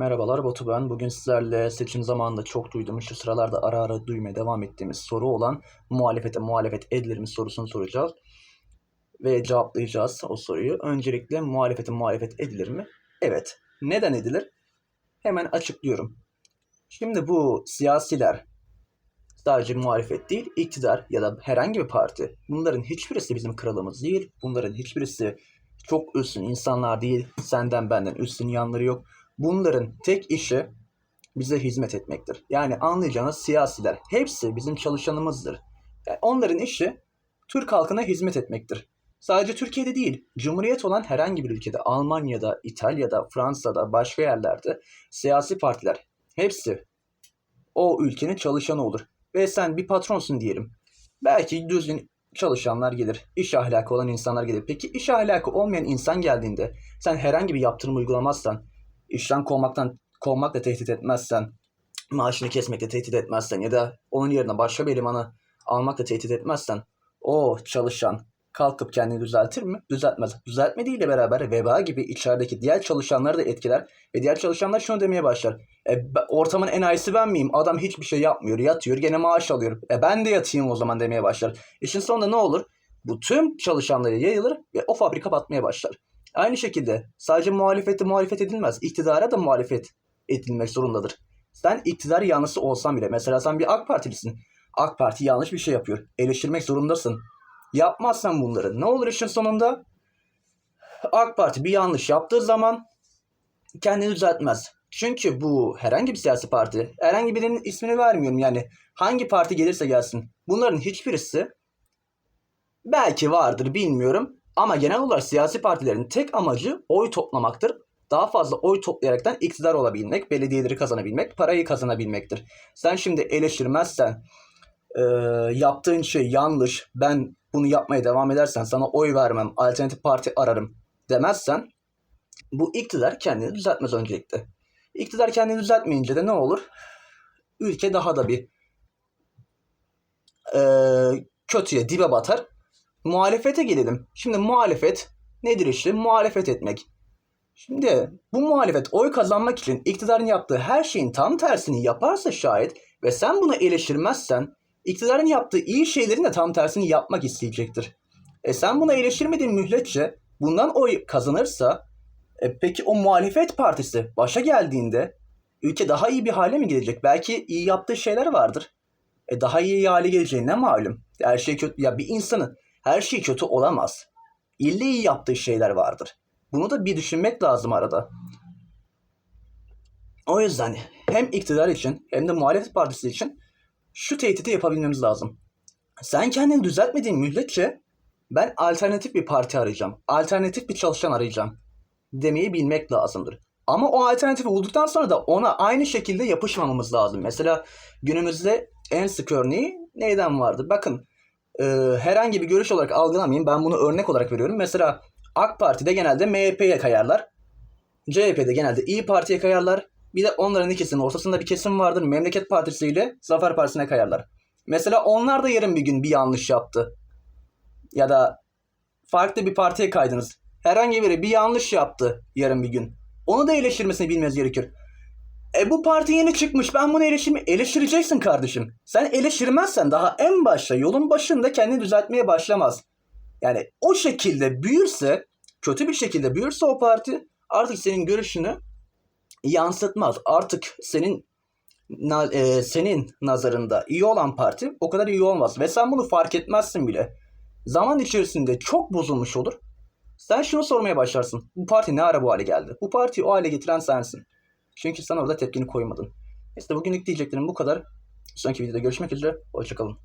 Merhabalar Batu ben. Bugün sizlerle seçim zamanında çok duyduğumuz, şu sıralarda ara ara duymaya devam ettiğimiz soru olan muhalefete muhalefet edilir mi sorusunu soracağız. Ve cevaplayacağız o soruyu. Öncelikle muhalefete muhalefet edilir mi? Evet. Neden edilir? Hemen açıklıyorum. Şimdi bu siyasiler sadece muhalefet değil, iktidar ya da herhangi bir parti. Bunların hiçbirisi bizim kralımız değil. Bunların hiçbirisi çok üstün insanlar değil. Senden benden üstün yanları yok. Bunların tek işi bize hizmet etmektir. Yani anlayacağınız siyasiler hepsi bizim çalışanımızdır. Yani onların işi Türk halkına hizmet etmektir. Sadece Türkiye'de değil, cumhuriyet olan herhangi bir ülkede, Almanya'da, İtalya'da, Fransa'da, başka yerlerde siyasi partiler hepsi o ülkenin çalışanı olur. Ve sen bir patronsun diyelim. Belki düzgün çalışanlar gelir, iş ahlakı olan insanlar gelir. Peki iş ahlakı olmayan insan geldiğinde sen herhangi bir yaptırım uygulamazsan, işten kovmaktan kovmakla tehdit etmezsen, maaşını kesmekle tehdit etmezsen ya da onun yerine başka bir elemanı almakla tehdit etmezsen o çalışan kalkıp kendini düzeltir mi? Düzeltmez. Düzeltmediğiyle beraber veba gibi içerideki diğer çalışanları da etkiler ve diğer çalışanlar şunu demeye başlar. E, ortamın en iyisi ben miyim? Adam hiçbir şey yapmıyor, yatıyor, gene maaş alıyor. E ben de yatayım o zaman demeye başlar. İşin sonunda ne olur? Bu tüm çalışanlara yayılır ve o fabrika batmaya başlar. Aynı şekilde sadece muhalefete muhalefet edilmez. İktidara da muhalefet edilmek zorundadır. Sen iktidar yanlısı olsan bile mesela sen bir AK Partilisin. AK Parti yanlış bir şey yapıyor. Eleştirmek zorundasın. Yapmazsan bunları ne olur işin sonunda? AK Parti bir yanlış yaptığı zaman kendini düzeltmez. Çünkü bu herhangi bir siyasi parti, herhangi birinin ismini vermiyorum yani hangi parti gelirse gelsin. Bunların hiçbirisi belki vardır bilmiyorum ama genel olarak siyasi partilerin tek amacı oy toplamaktır. Daha fazla oy toplayaraktan iktidar olabilmek, belediyeleri kazanabilmek, parayı kazanabilmektir. Sen şimdi eleştirmezsen, e, yaptığın şey yanlış, ben bunu yapmaya devam edersen sana oy vermem, alternatif parti ararım demezsen bu iktidar kendini düzeltmez öncelikle. İktidar kendini düzeltmeyince de ne olur? Ülke daha da bir e, kötüye, dibe batar. Muhalefete gelelim. Şimdi muhalefet nedir işte? Muhalefet etmek. Şimdi bu muhalefet oy kazanmak için iktidarın yaptığı her şeyin tam tersini yaparsa şayet ve sen bunu eleştirmezsen iktidarın yaptığı iyi şeylerin de tam tersini yapmak isteyecektir. E sen bunu eleştirmediğin mühletçe bundan oy kazanırsa e peki o muhalefet partisi başa geldiğinde ülke daha iyi bir hale mi gelecek? Belki iyi yaptığı şeyler vardır. E daha iyi hale geleceği ne malum? Her şey kötü. Ya bir insanın her şey kötü olamaz. İlle iyi yaptığı şeyler vardır. Bunu da bir düşünmek lazım arada. O yüzden hem iktidar için hem de muhalefet partisi için şu tehdidi yapabilmemiz lazım. Sen kendini düzeltmediğin müddetçe ben alternatif bir parti arayacağım. Alternatif bir çalışan arayacağım. Demeyi bilmek lazımdır. Ama o alternatifi bulduktan sonra da ona aynı şekilde yapışmamamız lazım. Mesela günümüzde en sık örneği neyden vardı? Bakın e, herhangi bir görüş olarak algılamayın. Ben bunu örnek olarak veriyorum. Mesela AK Parti'de genelde MHP'ye kayarlar. CHP'de genelde İyi Parti'ye kayarlar. Bir de onların ikisinin ortasında bir kesim vardır. Memleket Partisi ile Zafer Partisi'ne kayarlar. Mesela onlar da yarın bir gün bir yanlış yaptı. Ya da farklı bir partiye kaydınız. Herhangi biri bir yanlış yaptı yarın bir gün. Onu da eleştirmesini bilmeniz gerekir. E bu parti yeni çıkmış. Ben bunu eleştirme eleştireceksin kardeşim. Sen eleştirmezsen daha en başta yolun başında kendini düzeltmeye başlamaz. Yani o şekilde büyürse, kötü bir şekilde büyürse o parti artık senin görüşünü yansıtmaz. Artık senin na- e, senin nazarında iyi olan parti o kadar iyi olmaz ve sen bunu fark etmezsin bile. Zaman içerisinde çok bozulmuş olur. Sen şunu sormaya başlarsın. Bu parti ne ara bu hale geldi? Bu partiyi o hale getiren sensin. Çünkü sen orada tepkini koymadın. İşte bugünlük diyeceklerim bu kadar. Sonraki videoda görüşmek üzere. Hoşçakalın.